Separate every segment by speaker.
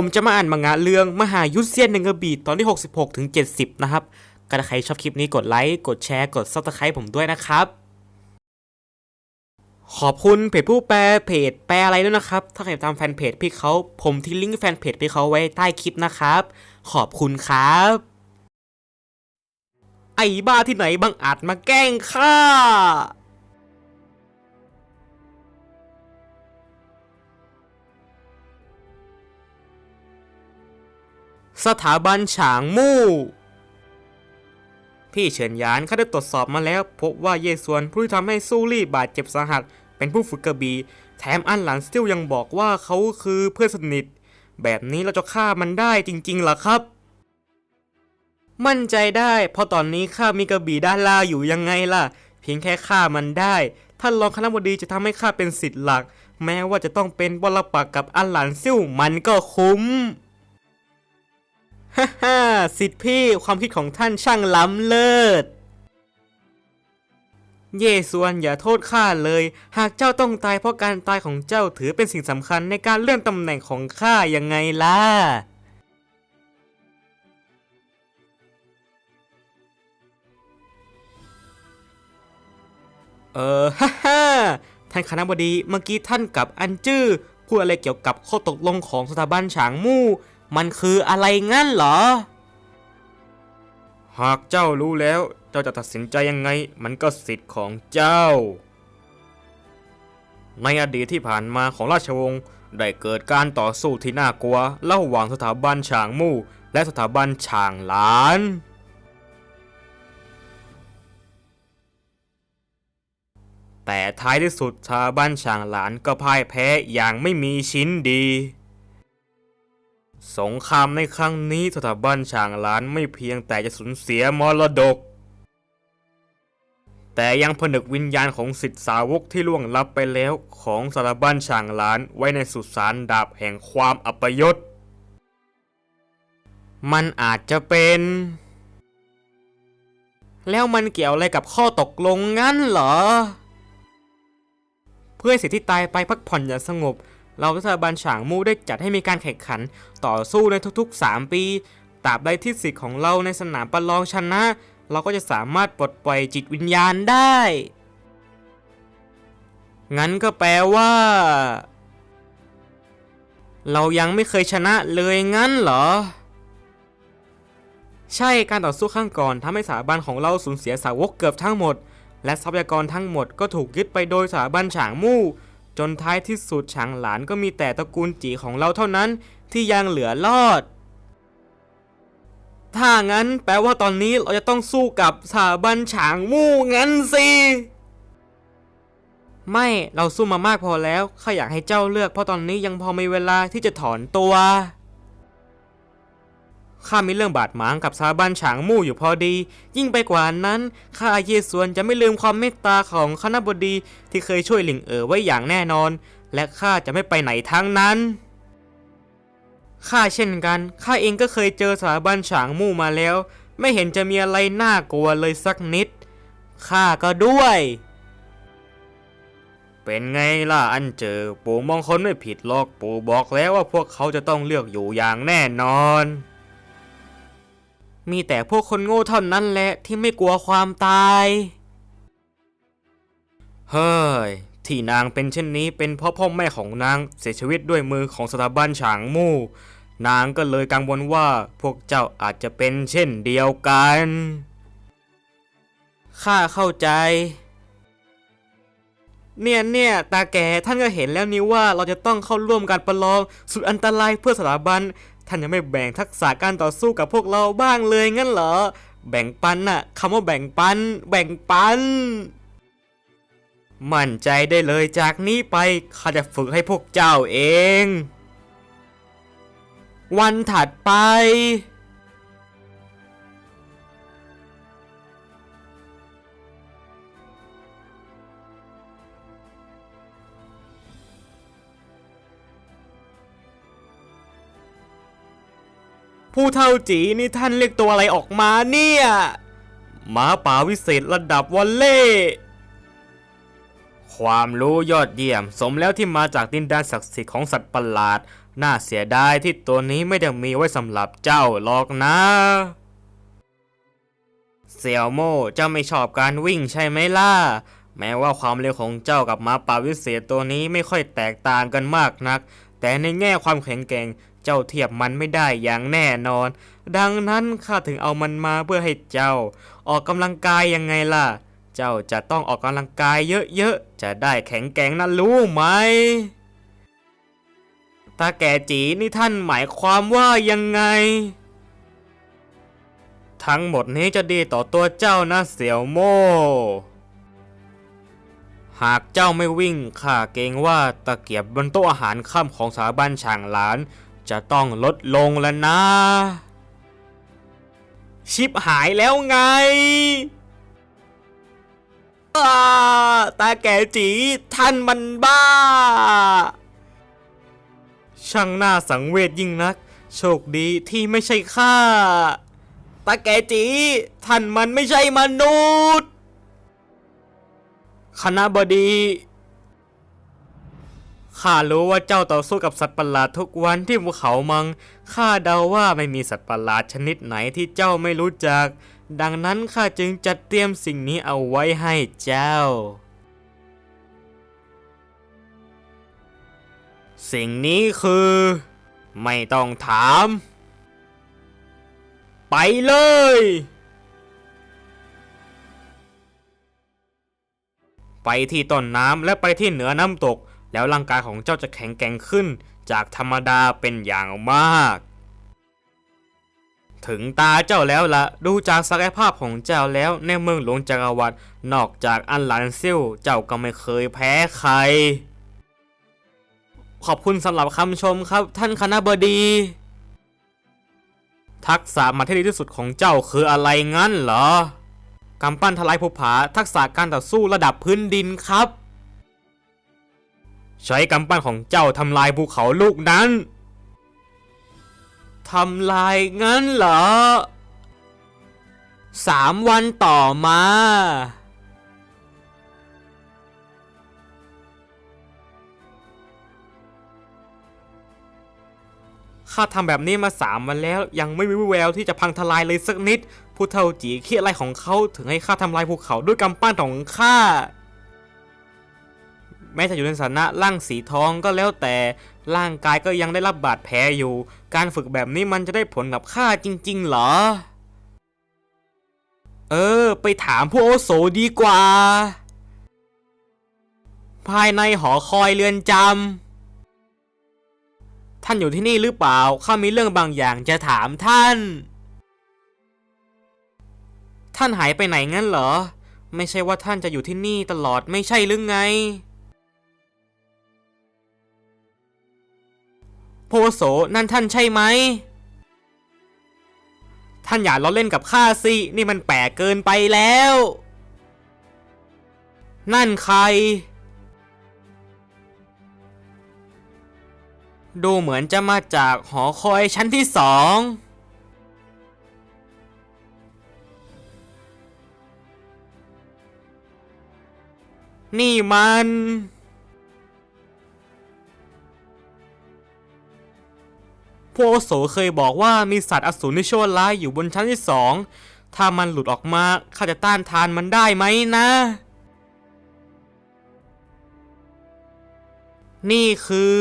Speaker 1: ผมจะมาอ่านมังงะเรื่องมหายุทธเซียนหนึ่งกระบีตอนที่ 66ถึง70 นะครับก็ถ้าใครชอบคลิปนี้กดไลค์ กดแชร์ กดซับสไคร b ์ผมด้วยนะครับ ขอบคุณเพจผู้แปลเพจแปลอะไรด้วยนะครับ ถ้าใครตามแฟนเพจพี่เขาผมทิ้งลิงก์แฟนเพจพี่เขาไว้ใต้คลิปนะครับ ขอบคุณครับ ไอ้บ้าที่ไหนบังอาจมาแกล้งข้า สถาบันฉางมู่ พี่เฉินหยานเขาได้ตรวจสอบมาแล้ว พบว่าเยซวนผู้ที่ทำให้ซูรี่บาดเจ็บสาหัส เป็นผู้ฝึกกระบี่แถมอันหลันสติลยังบอกว่าเขาคือเพื่อนสนิท แบบนี้เราจะฆ่ามันได้จริงๆเหรอครับ มั่นใจได้ เพราะตอนนี้ข้ามีกระบี่ด้านล่าอยู่ยังไงล่ะ เพียงแค่ฆ่ามันได้ท่านรองคณะบดีจะทำให้ข้าเป็นสิทธิ์หลัก แม้ว่าจะต้องเป็นวรปักกับอันหลันซิ่วมันก็คุ้ม ฮ่าฮ่าสิทธิพี่ความคิดของท่านช่างล้ำเลิศ เยซวนอย่าโทษข้าเลย หากเจ้าต้องตายเพราะการตายของเจ้าถือเป็นสิ่งสำคัญในการเลื่อนตำแหน่งของข้ายังไงล่ะ เออฮ่าฮ่าท่านคณะบดีเมื่อกี้ท่านกับอันจื้อพูดอะไรเกี่ยวกับข้อตกลงของสถาบันฉางมู่ มันคืออะไรงั้นเหรอ หากเจ้ารู้แล้ว เจ้าจะตัดสินใจยังไง มันก็สิทธิ์ของเจ้า ในอดีตที่ผ่านมาของราชวงศ์ได้เกิดการต่อสู้ที่น่ากลัวระหว่างสถาบันฉางมู่ และสถาบันฉางหลานแต่ท้ายที่สุดสถาบันฉางหลานก็พ่ายแพ้อย่างไม่มีชิ้นดี สงครามในครั้งนี้สถาบันฉางหลานไม่เพียงแต่จะสูญเสียมรดก แต่ยังผนึกวิญญาณของสิทธิสาวกที่ล่วงลับไปแล้วของสถาบันฉางหลานไว้ในสุสานดาบแห่งความอัปยศ มันอาจจะเป็น แล้วมันเกี่ยวอะไรกับข้อตกลงงั้นเหรอ เพื่อสิทธิตายไปพักผ่อนอย่างสงบ เรารัฐบาลฉางมู่ได้จัดให้มีการแข่งขัน ต่อสู้ในทุกๆ 3 ปีตราบใดที่สิทธิ์ของเราในสนามประลองชนะ เราก็จะสามารถปลดปล่อยจิตวิญญาณได้ งั้นก็แปลว่า เรายังไม่เคยชนะเลยงั้นเหรอ ใช่การต่อสู้ข้างก่อนทำให้สถาบันของเราสูญเสียสาวกเกือบทั้งหมด และทรัพยากรทั้งหมดก็ถูกยึดไปโดยสถาบันฉางมู่ จนท้ายที่สุดฉางหลานก็มีแต่ตระกูลจีของเราเท่านั้นที่ยังเหลือรอด ถ้างั้นแปลว่าตอนนี้เราจะต้องสู้กับสถาบันฉางมู่งั้นสิไม่เราสู้มามากพอแล้วข้าอยากให้เจ้าเลือกเพราะตอนนี้ยังพอมีเวลาที่จะถอนตัว ข้ามีเรื่องบาดหมางกับสถาบันฉางมู่อยู่พอดี ยิ่งไปกว่านั้นข้าเยสวนจะไม่ลืมความเมตตาของคณะบดีที่เคยช่วยหลิงเอ๋อไว้อย่างแน่นอน และข้าจะไม่ไปไหนทั้งนั้นข้าเช่นกันข้าเองก็เคยเจอสถาบันฉางมู่มาแล้ว ไม่เห็นจะมีอะไรน่ากลัวเลยสักนิดข้าก็ด้วย เป็นไงล่ะอันเจอ ปู่มองคนไม่ผิดหรอกปู่บอกแล้วว่าพวกเขาจะต้องเลือกอยู่อย่างแน่นอน มีแต่พวกคนโง่เท่านั้นแหละที่ไม่กลัวความตาย เฮ้ย ที่นางเป็นเช่นนี้เป็นเพราะพ่อแม่ของนางเสียชีวิตด้วยมือของสถาบันฉางมู่ นางก็เลยกังวลว่าพวกเจ้าอาจจะเป็นเช่นเดียวกัน ข้าเข้าใจ เนี่ยเนี่ยตาแก่ท่านก็เห็นแล้วนี่ว่าเราจะต้องเข้าร่วมการประลองสุดอันตรายเพื่อสถาบัน ท่านยังไม่แบ่งทักษะการต่อสู้กับพวกเราบ้างเลยงั้นเหรอ แบ่งปันน่ะคำว่าแบ่งปัน แบ่งปัน มั่นใจได้เลยจากนี้ไปข้าจะฝึกให้พวกเจ้าเอง วันถัดไป ผู้เท่าจีนี่ท่านเรียกตัวอะไรออกมาเนี่ยหมาป่าวิเศษระดับวอลเล่ความรู้ยอดเยี่ยม สมแล้วที่มาจากดินแดนศักดิ์สิทธิ์ของสัตว์ประหลาด น่าเสียดายที่ตัวนี้ไม่ได้มีไว้สำหรับเจ้าหรอกนะเสี่ยวโม่เจ้าไม่ชอบการวิ่งใช่ไหมล่ะ แม้ว่าความเร็วของเจ้ากับหมาป่าวิเศษตัวนี้ไม่ค่อยแตกต่างกันมากนัก แต่ในแง่ความแข็งแกร่งเจ้าเทียบมันไม่ได้อย่างแน่นอน ดังนั้นข้าถึงเอามันมาเพื่อให้เจ้า ออกกำลังกายยังไงล่ะ เจ้าจะต้องออกกำลังกายเยอะๆ จะได้แข็งแกร่งนะรู้ไหมตาแก่จีนี่ท่านหมายความว่ายังไง ทั้งหมดนี้จะดีต่อตัวเจ้านะเสี่ยวโม่ หากเจ้าไม่วิ่งข้าเกรงว่าตะเกียบบนโต๊ะอาหารค่ำของสถาบันช่างหลาน จะต้องลดลงแล้วนะ ชิปหายแล้วไงตาแก่จีท่านมันบ้า ช่างน่าสังเวชยิ่งนัก โชคดีที่ไม่ใช่ข้าตาแกจีท่านมันไม่ใช่มนุษย์ คณะบดี ข้ารู้ว่าเจ้าต่อสู้กับสัตว์ประหลาดทุกวันที่ภูเขามัง ข้าเดาว่าไม่มีสัตว์ประหลาดชนิดไหนที่เจ้าไม่รู้จัก ดังนั้นข้าจึงจัดเตรียมสิ่งนี้เอาไว้ให้เจ้า สิ่งนี้คือ ไม่ต้องถาม ไปเลย ไปที่ต้นน้ำและไปที่เหนือน้ำตก แล้วร่างกายของเจ้าจะแข็งแกร่งขึ้น จากธรรมดาเป็นอย่างมาก ถึงตาเจ้าแล้วละดูจากศักยภาพของเจ้าแล้วในเมืองหลวงจักรวรรดินอกจากอันหลานซิ่วเจ้าก็ไม่เคยแพ้ใคร ขอบคุณสำหรับคำชมครับ ท่านคณะบดี ทักษะมาที่ดีที่สุดของเจ้าคืออะไรงั้นเหรอ กำปั้นทลายภูผาทักษะการต่อสู้ระดับพื้นดินครับ ใช้กำปั้นของเจ้าทำลายภูเขาลูกนั้นทำลายงั้นเหรอสามวันต่อมา ข้าทำแบบนี้มาสามวันแล้ว ยังไม่มีวิแววที่จะพังทลายเลยสักนิด ผู้เท่าจีเคียอะไรของเขาถึงให้ข้าทำลายภูเขาด้วยกำปั้นของข้า แม้จะอยู่ในสถานะร่างสีทองก็แล้วแต่ร่างกายก็ยังได้รับบาดแผลอยู่ การฝึกแบบนี้มันจะได้ผลกับข้าจริง ๆ เหรอ เออ ไปถามผู้โอโสดีกว่า ภายในหอคอยเรือนจำ ท่านอยู่ที่นี่หรือเปล่า ข้ามีเรื่องบางอย่างจะถามท่าน ท่านหายไปไหนงั้นเหรอ ไม่ใช่ว่าท่านจะอยู่ที่นี่ตลอดไม่ใช่หรือไง โพโสนั่นท่านใช่ไหม ท่านอย่าล้อเล่นกับข้าสิ นี่มันแปลกเกินไปแล้ว นั่นใคร ดูเหมือนจะมาจากหอคอยชั้นที่สองนี่มัน พวกอาวุโสเคยบอกว่ามีสัตว์อสูรที่ชั่วร้ายอยู่บนชั้นที่สอง ถ้ามันหลุดออกมาข้าจะต้านทานมันได้ไหมนะ นี่คือ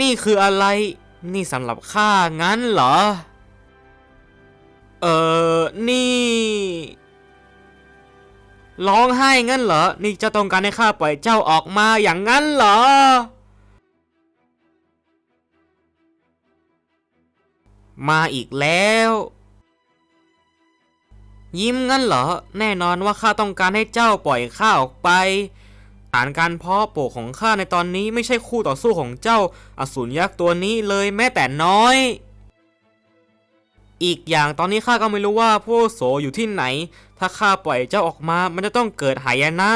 Speaker 1: นี่คืออะไร นี่สำหรับข้างั้นเหรอ เออนี่ ร้องไห้งั้นเหรอ นี่จ้าต้องการให้ข้าปล่อยเจ้าออกมาอย่างงั้นเหรอ มาอีกแล้ว ยิ้มงั้นเหรอ แน่นอนว่าข้าต้องการให้เจ้าปล่อยข้าออกไป ฐานการเพาะปลูกของข้าในตอนนี้ไม่ใช่คู่ต่อสู้ของเจ้าอสูรยักษ์ตัวนี้เลยแม้แต่น้อย อีกอย่างตอนนี้ข้าก็ไม่รู้ว่าผู้อาวุโสอยู่ที่ไหน ถ้าข้าปล่อยเจ้าออกมามันจะต้องเกิดหายนะ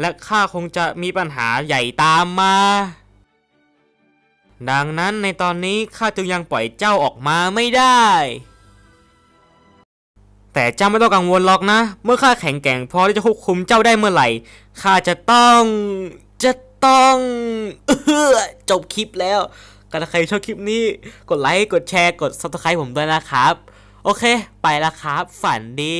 Speaker 1: และข้าคงจะมีปัญหาใหญ่ตามมา ดังนั้นในตอนนี้ข้าจึงยังปล่อยเจ้าออกมาไม่ได้ แต่เจ้าไม่ต้องกังวลหรอกนะ เมื่อข้าแข็งแกร่งพอที่จะควบคุมเจ้าได้เมื่อไหร่ข้าจะต้องจะต้องเอ้อจบคลิปแล้วก็ถ้าใครชอบคลิปนี้กดไลค์กดแชร์กด subscribe ผมด้วยนะครับ โอเค ไปละครับ ฝันดี